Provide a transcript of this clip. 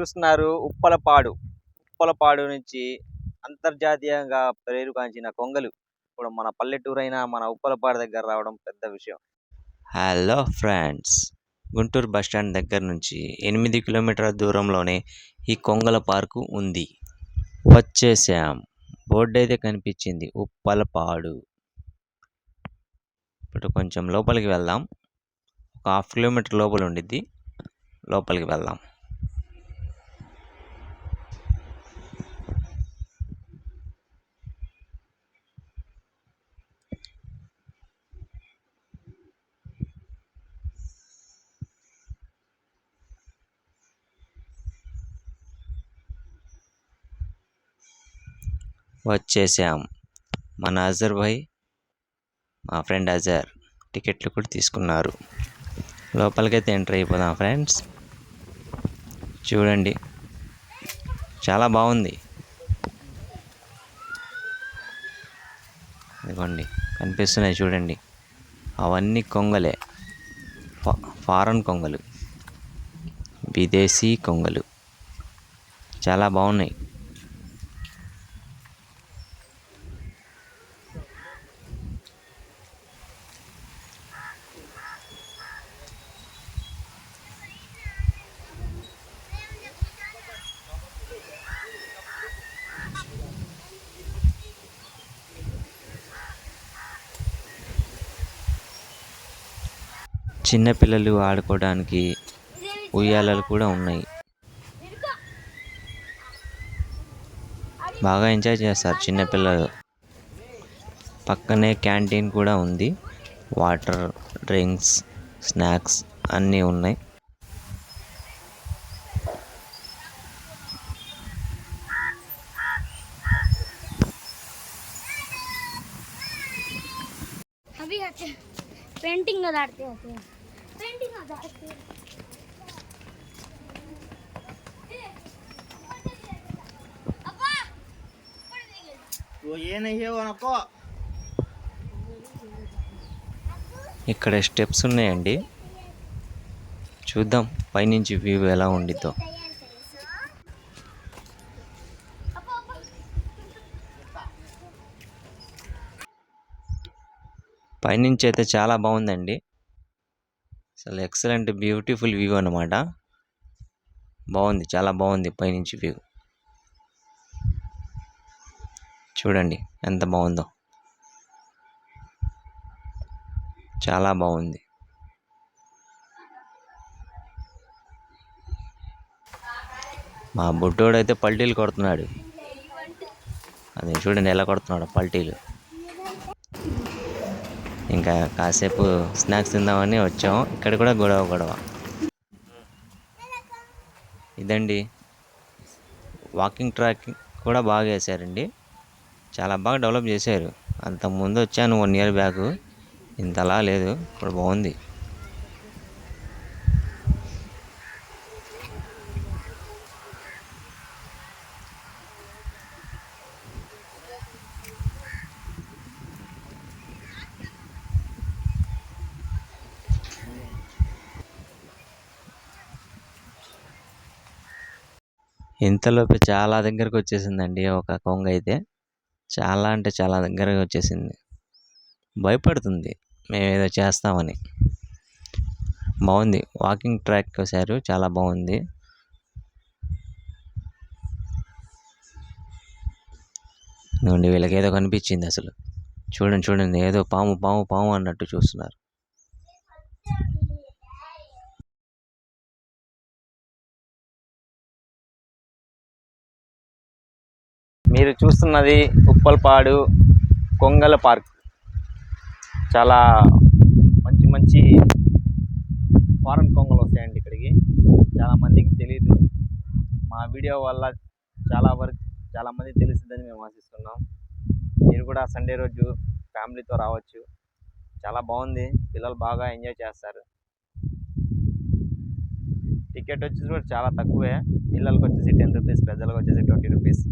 చూస్తున్నారు ఉప్పలపాడు. ఉప్పలపాడు నుంచి అంతర్జాతీయంగా పేరుగాంచిన కొంగలు ఇప్పుడు మన పల్లెటూరు అయినా మన ఉప్పలపాడు దగ్గర రావడం పెద్ద విషయం. Hello friends Guntur bus stand దగ్గర నుంచి ఎనిమిది కిలోమీటర్ల దూరంలోనే ఈ కొంగల పార్కు ఉంది. వచ్చేసాం. బోర్డు అయితే కనిపించింది ఉప్పలపాడు. ఇప్పుడు కొంచెం లోపలికి వెళ్దాం. ఒక హాఫ్ కిలోమీటర్ లోపల ఉండిద్ది. లోపలికి వెళ్దాం. వచ్చేసాం. మన అజర్ భాయ్ మా ఫ్రెండ్ అజర్ టికెట్లు కూడా తీసుకున్నారు. లోపలికైతే ఎంటర్ అయిపోదాం ఫ్రెండ్స్. చూడండి. చాలా బాగుంది. ఇదిగోండి. కనిపిస్తున్నాయి చూడండి. అవన్నీ కొంగలే. ఫారెన్ కొంగలు. విదేశీ కొంగలు. చాలా బాగున్నాయి. చిన్నపిల్లలు ఆడుకోవడానికి ఉయ్యాలలు కూడా ఉన్నాయి బాగా ఎంజాయ్ చేస్తారు చిన్నపిల్లలు పక్కనే క్యాంటీన్ కూడా ఉంది వాటర్ డ్రింక్స్ స్నాక్స్ అన్నీ ఉన్నాయి अभी आते पेंटिंग में डालते होते हैं ఇక్కడ స్టెప్స్ ఉన్నాయండి. చూద్దాం పైనుంచి వ్యూ ఎలా ఉండిద్దో. పైనుంచి అయితే చాలా బాగుందండి. అసలు ఎక్సలెంట్ బ్యూటిఫుల్ వ్యూ అనమాట బాగుంది చాలా బాగుంది పైనుంచి వ్యూ. చూడండి ఎంత బాగుందో. చాలా బాగుంది. మా బుట్టోడైతే పల్టీలు కొడుతున్నాడు. అది చూడండి ఎలా కొడుతున్నాడు పల్టీలు. ఇంకా కాసేపు స్నాక్స్ తిందామని వచ్చాం ఇక్కడ కూడా గొడవ గొడవ. ఇదండి. వాకింగ్ ట్రాక్ కూడా బాగా వేశారండి చాలా బాగా డెవలప్ చేశారు. అంత ముందు వచ్చాను వన్ ఇయర్ బ్యాక్. ఇంతలా లేదు. ఇప్పుడు బాగుంది. ఇంతలోపు చాలా దగ్గరకు వచ్చేసిందండి ఒక కొంగ అయితే. చాలా అంటే చాలా దగ్గరగా వచ్చేసింది భయపడుతుంది. మేము ఏదో చేస్తామని. బాగుంది. వాకింగ్ ట్రాక్ వేశారు చాలా బాగుంది. నుండి వీళ్ళకి ఏదో కనిపించింది అసలు. చూడండి చూడండి. ఏదో పాము పాము పాము అన్నట్టు చూస్తున్నారు. మీరు చూస్తున్నది ఉప్పల్పాడు కొంగల పార్క్. చాలా మంచి మంచి ఫారెన్ కొంగలు వస్తాయండి ఇక్కడికి. చాలా మందికి తెలియదు మా వీడియో వల్ల చాలా వరకు చాలామంది తెలుస్తుందని మేము ఆశిస్తున్నాం. మీరు కూడా సండే రోజు ఫ్యామిలీతో రావచ్చు. చాలా బాగుంది. పిల్లలు బాగా ఎంజాయ్ చేస్తారు. టికెట్ వచ్చేసి కూడా చాలా తక్కువే. పిల్లలకి వచ్చేసి టెన్ రూపీస్ పెద్దలకు వచ్చేసి ట్వంటీ రూపీస్.